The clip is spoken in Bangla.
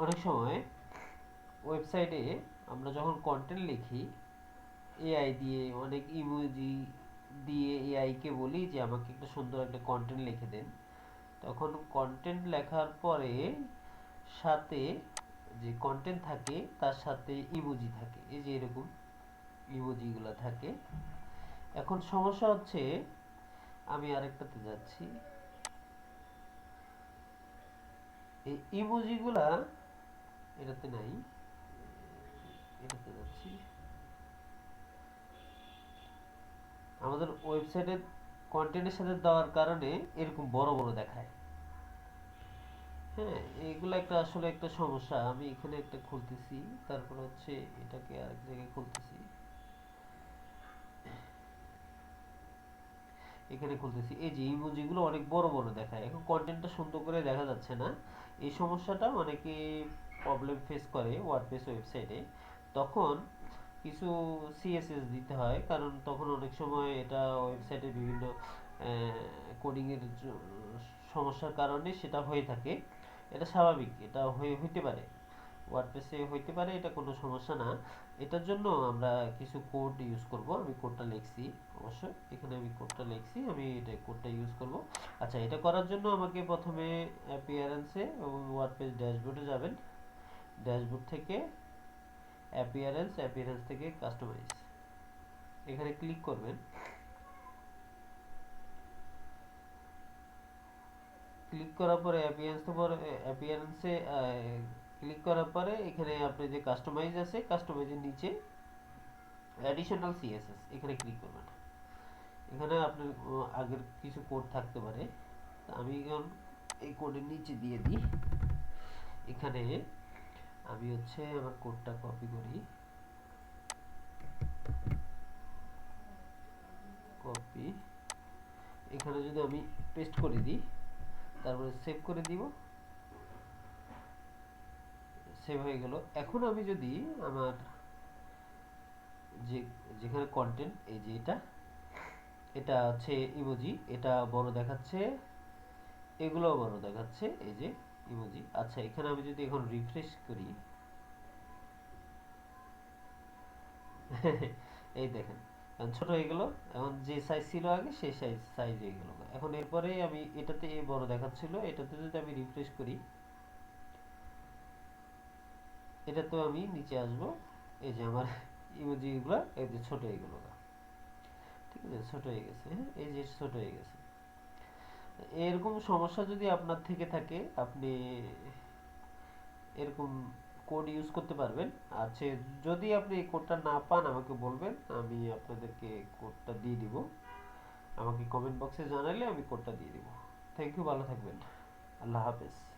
অনেক সময় ওয়েবসাইটে আমরা যখন কন্টেন্ট লিখি এআই দিয়ে, অনেক ইমোজি দিয়ে এআইকে বলি যে আমাকে একটা সুন্দর একটা কন্টেন্ট লিখে দেন। তখন কন্টেন্ট লেখার পরে সাথে যে কন্টেন্ট থাকে, তার সাথে ইমোজি থাকে। এই যে এরকম ইমোজিগুলো থাকে। এখন সমস্যা হচ্ছে, আমি আরেকটাতে যাচ্ছি। এই ইমোজিগুলা এটাতে নাই। এটাতে যাচ্ছি। আমাদের ওয়েবসাইটের কন্টেন্টের সাথে দেওয়ার কারণে এরকম বড় বড় দেখায়। হ্যাঁ এগুলো একটা আসলে একটা সমস্যা। আমি এখানে একটা খুলতেছি, তারপর হচ্ছে এটাকে আরেক জায়গায় খুলতেছি। এখানে খুলতেছি। এই যে ইমোজিগুলো অনেক বড় বড় দেখায়। এখন কন্টেন্টটা সুন্দর করে দেখা যাচ্ছে না। এই সমস্যাটা অনেকে প্রবলেম ফেস করে ওয়ার্ডপ্রেস ওয়েবসাইটে তখন কিছু সিএসএস দিতে হয়। কারণ তখন অনেক সময় এটা ওয়েবসাইটে বিভিন্ন কোডিংয়ের সমস্যার কারণে সেটা হয়ে থাকে। এটা স্বাভাবিক, এটা হয়ে, হইতে পারে। ওয়ার্ডপ্রেসে হইতে পারে, এটা কোনো সমস্যা না। এটার জন্য আমরা কিছু কোড ইউজ করব। আমি কোডটা লিখছি অবশ্যই এখানে আমি কোডটা লিখছি, আমি এটা কোডটা ইউজ করব। আচ্ছা এটা করার জন্য আমাকে প্রথমে অ্যাপিয়ারেন্সে এবং ওয়ার্ডপ্রেস ড্যাশবোর্ডে যাবেন। ড্যাশবোর্ড থেকে অ্যাপিয়ারেন্স অ্যাপিয়ারেন্স থেকে কাস্টমাইজ এখানে ক্লিক করবেন। ক্লিক করার পরে অ্যাপিয়ারেন্স পরে অ্যাপিয়ারেন্সে ক্লিক করার পরে এখানে আপনি যে কাস্টমাইজ আছে কাস্টমাইজের নিচে অ্যাডিশনাল সিএসএস এখানে ক্লিক করবেন। এখানে আপনার আগের কিছু কোড থাকতে পারে। আমি এখন এই কোডের নিচে দিয়ে দিই। এখানে আমি হচ্ছে আমার কোডটা কপি করি। কপি এখানে যদি আমি পেস্ট করে দিই, তারপরে সেভ করে দিব। সেভ হয়ে গেল। এখন আমি যদি আমার যে, যেখানে কন্টেন্ট এই যে এটা এটা হচ্ছে ইমোজি এটা বড় দেখাচ্ছে, এগুলোও বড় দেখাচ্ছে, এই যে ইমোজি। আচ্ছা এখানে আমি যদি এখন রিফ্রেশ করি। এই দেখেন ছোট হয়ে গেল, এখন যে সাইজ ছিল আগে, সেই সাইজ সাইজ হয়ে গেল। এখন এরপরে আমি এটাতে বড় দেখাচ্ছিল, এটাতে যদি আমি রিফ্রেশ করি এটা তো আমি নিচে আসব। এই যে আমার ইমোজিগুলো, এই যে ছোট হয়ে গেল ঠিক আছে, ছোট হয়ে গেছে হ্যাঁ এই যে ছোট হয়ে গেছে। এরকম সমস্যা যদি আপনার থেকে থাকে, আপনি এরকম কোড ইউজ করতে পারবেন। আছে যদি আপনি কোডটা না পান, আমাকে বলবেন, আমি আপনাদেরকে কোডটা দিয়ে দিব। আমাকে কমেন্ট বক্সে জানালে আমি কোডটা দিয়ে দিব। থ্যাংক ইউ ভালো থাকবেন। আল্লাহ হাফেজ।